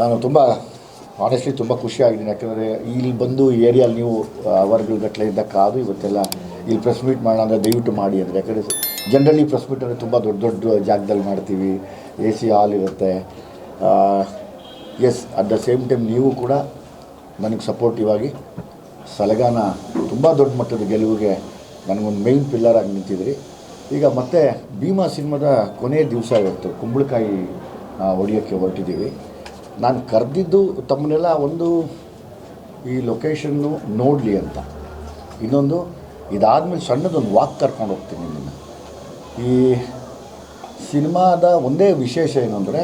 ನಾನು ತುಂಬ ಆನೆಸ್ಟ್ಲಿ ತುಂಬ ಖುಷಿಯಾಗಿದ್ದೀನಿ. ಯಾಕೆಂದರೆ ಇಲ್ಲಿ ಬಂದು ಈ ಏರಿಯಲ್ಲಿ ನೀವು ಅವರ್ಗಳ ಗಟ್ಟಲೆ ಇದ್ದ ಕಾದು ಇವತ್ತೆಲ್ಲ ಇಲ್ಲಿ ಪ್ರೆಸ್ ಮೀಟ್ ಮಾಡೋಣ ಅಂದರೆ ದಯವಿಟ್ಟು ಮಾಡಿ ಅಂದರೆ. ಯಾಕಂದರೆ ಜನರಲಿ ಪ್ರೆಸ್ ಮೀಟ್ ಅಂದರೆ ತುಂಬ ದೊಡ್ಡ ದೊಡ್ಡ ಜಾಗದಲ್ಲಿ ಮಾಡ್ತೀವಿ. ಎ ಸಿ ಹಾಲ್ ಇರುತ್ತೆ as at the same time ನೀವು ಕೂಡ ನನಗೆ ಸಪೋರ್ಟಿವ್ ಆಗಿ ಸಲಗಾನ ತುಂಬ ದೊಡ್ಡ ಮಟ್ಟದ ಗೆಲುವಿಗೆ ನನಗೊಂದು ಮೈನ್ ಪಿಲ್ಲರ್ ಆಗಿ ನಿಂತಿದ್ರಿ. ಈಗ ಮತ್ತೆ ಭೀಮಾ ಸಿನಿಮಾದ ಕೊನೆಯ ದಿವಸ ಇವತ್ತು ಕುಂಬಳಕಾಯಿ ಹೊಡಿಯೋಕ್ಕೆ ಹೊರಟಿದ್ದೀವಿ. ನಾನು ಕರೆದಿದ್ದು ತಮ್ಮನ್ನೆಲ್ಲ ಒಂದು ಈ ಲೊಕೇಶನ್ನು ನೋಡಲಿ ಅಂತ. ಇನ್ನೊಂದು, ಇದಾದಮೇಲೆ ಸಣ್ಣದೊಂದು ವಾಕ್ ಕರ್ಕೊಂಡು ಹೋಗ್ತೀನಿ ನಿನ್ನ. ಈ ಸಿನಿಮಾದ ಒಂದೇ ವಿಶೇಷ ಏನು ಅಂದರೆ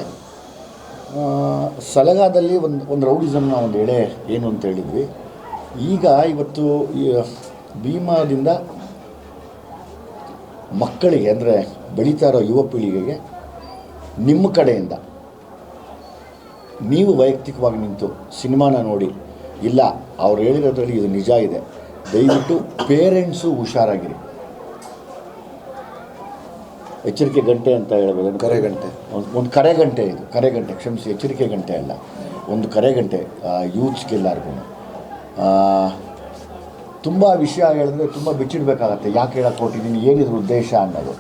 ಸಲಗಾದಲ್ಲಿ ಒಂದು ಒಂದು ರೌಡಿಸಮ್ನ ಒಂದು ಎಳೆ ಏನು ಅಂತ ಹೇಳಿದ್ವಿ. ಈಗ ಇವತ್ತು ಭೀಮಾದಿಂದ ಮಕ್ಕಳಿಗೆ ಅಂದರೆ ಬೆಳೀತಾ ಇರೋ ಯುವ ಪೀಳಿಗೆಗೆ ನಿಮ್ಮ ಕಡೆಯಿಂದ ನೀವು ವೈಯಕ್ತಿಕವಾಗಿ ನಿಂತು ಸಿನಿಮಾನ ನೋಡಿ. ಇಲ್ಲ ಅವ್ರು ಹೇಳಿರೋದ್ರಲ್ಲಿ ಇದು ನಿಜ ಇದೆ. ದಯವಿಟ್ಟು ಪೇರೆಂಟ್ಸು ಹುಷಾರಾಗಿರಿ. ಎಚ್ಚರಿಕೆ ಗಂಟೆ ಅಂತ ಹೇಳ್ಬೋದು. ಕರೆ ಗಂಟೆ. ಒಂದು ಕರೆ ಗಂಟೆ ಇದು. ಕರೆ ಗಂಟೆ ಕ್ಷಮಿಸಿ ಎಚ್ಚರಿಕೆ ಗಂಟೆ ಅಲ್ಲ. ಒಂದು ಕರೆ ಗಂಟೆ ಯೂತ್ಸ್ಗೆಲ್ಲರಿಗೂ ತುಂಬ ವಿಷಯ ಹೇಳಿದ್ರೆ ತುಂಬ ಬಿಚ್ಚಿಡ್ಬೇಕಾಗತ್ತೆ. ಯಾಕೆ ಹೇಳಕ್ಕೆ ನೀನು ಏನಿದ್ರು ಉದ್ದೇಶ ಅನ್ನೋದು.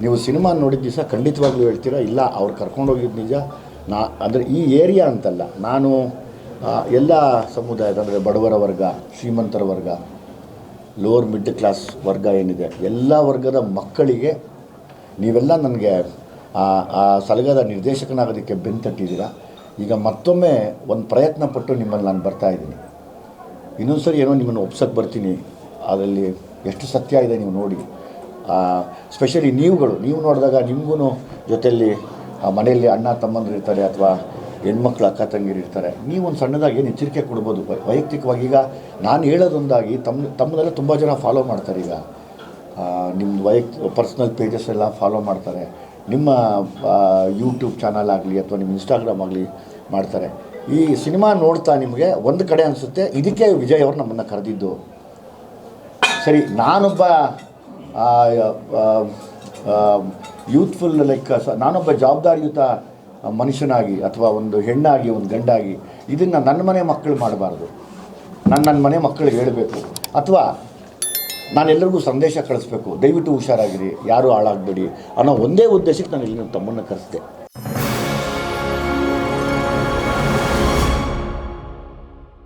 ನೀವು ಸಿನಿಮಾ ನೋಡಿದ ದಿವಸ ಖಂಡಿತವಾಗ್ಲೂ ಹೇಳ್ತೀರಾ? ಇಲ್ಲ ಅವ್ರು ಕರ್ಕೊಂಡೋಗಿದ್ದು ನಿಜ. ನಾ, ಅಂದರೆ ಈ ಏರಿಯಾ ಅಂತಲ್ಲ, ನಾನು ಎಲ್ಲ ಸಮುದಾಯದ, ಅಂದರೆ ಬಡವರ ವರ್ಗ, ಶ್ರೀಮಂತರ ವರ್ಗ ಲೋವರ್ ಮಿಡ್ ಕ್ಲಾಸ್ ವರ್ಗ ಏನಿದೆ, ಎಲ್ಲ ವರ್ಗದ ಮಕ್ಕಳಿಗೆ ನೀವೆಲ್ಲ ನನಗೆ, ಆ ಸಲಗದ ನಿರ್ದೇಶಕನಾಗೋದಕ್ಕೆ ಬೆಂತಟ್ಟಿದ್ದೀರಾ ಈಗ ಮತ್ತೊಮ್ಮೆ ಒಂದು ಪ್ರಯತ್ನ ಪಟ್ಟು ನಿಮ್ಮಲ್ಲಿ ನಾನು ಬರ್ತಾ ಇದ್ದೀನಿ. ಇನ್ನೊಂದು ಸರಿ ಏನೋ ನಿಮ್ಮನ್ನು ಒಪ್ಸಕ್ಕೆ ಬರ್ತೀನಿ. ಅದರಲ್ಲಿ ಎಷ್ಟು ಸತ್ಯ ಇದೆ ನೀವು ನೋಡಿ. ಸ್ಪೆಷಲಿ ನೀವುಗಳು, ನೀವು ನೋಡಿದಾಗ ನಿಮಗೂ ಜೊತೆಯಲ್ಲಿ ಮನೆಯಲ್ಲಿ ಅಣ್ಣ ತಮ್ಮಂದಿರು ಇರ್ತಾರೆ ಅಥವಾ ಹೆಣ್ಮಕ್ಳು ಅಕ್ಕ ತಂಗಿರು ಇರ್ತಾರೆ, ನೀವು ಒಂದು ಸಣ್ಣದಾಗಿ ಏನು ಎಚ್ಚರಿಕೆ ಕೊಡ್ಬೋದು? ವೈಯಕ್ತಿಕವಾಗಿ ಈಗ ನಾನು ಹೇಳೋದೊಂದಾಗಿ ತಮ್ಮ ತಮ್ಮದೆಲ್ಲ ತುಂಬ ಜನ ಫಾಲೋ ಮಾಡ್ತಾರೆ ಈಗ. ನಿಮ್ಮದು ವೈಯಕ್ತಿಕ ಪರ್ಸ್ನಲ್ ಪೇಜಸ್ ಎಲ್ಲ ಫಾಲೋ ಮಾಡ್ತಾರೆ. ನಿಮ್ಮ ಯೂಟ್ಯೂಬ್ ಚಾನಲ್ ಆಗಲಿ ಅಥವಾ ನಿಮ್ಮ ಇನ್ಸ್ಟಾಗ್ರಾಮ್ ಆಗಲಿ ಮಾಡ್ತಾರೆ. ಈ ಸಿನಿಮಾ ನೋಡ್ತಾ ನಿಮಗೆ ಒಂದು ಕಡೆ ಅನಿಸುತ್ತೆ, ಇದಕ್ಕೆ ವಿಜಯ್ ಅವರು ನಮ್ಮನ್ನು ಕರೆದಿದ್ದು. ಸರಿ, ನಾನೊಬ್ಬ ಯೂತ್ಫುಲ್ ಲೈಕ್ ನಾನೊಬ್ಬ ಜವಾಬ್ದಾರಿಯುತ ಮನುಷ್ಯನಾಗಿ ಅಥವಾ ಒಂದು ಹೆಣ್ಣಾಗಿ, ಒಂದು ಗಂಡಾಗಿ, ಇದನ್ನು ನನ್ನ ಮನೆ ಮಕ್ಕಳು ಮಾಡಬಾರ್ದು. ನಾನು ನನ್ನ ಮನೆ ಮಕ್ಕಳಿಗೆ ಹೇಳಬೇಕು. ಅಥವಾ ನಾನೆಲ್ಲರಿಗೂ ಸಂದೇಶ ಕಳಿಸ್ಬೇಕು. ದಯವಿಟ್ಟು ಹುಷಾರಾಗಿರಿ. ಯಾರೂ ಹಾಳಾಗಬೇಡಿ ಅನ್ನೋ ಒಂದೇ ಉದ್ದೇಶಕ್ಕೆ ನಾನು ಇಲ್ಲಿ ತಮ್ಮನ್ನು ಕರೆಸಿದೆ.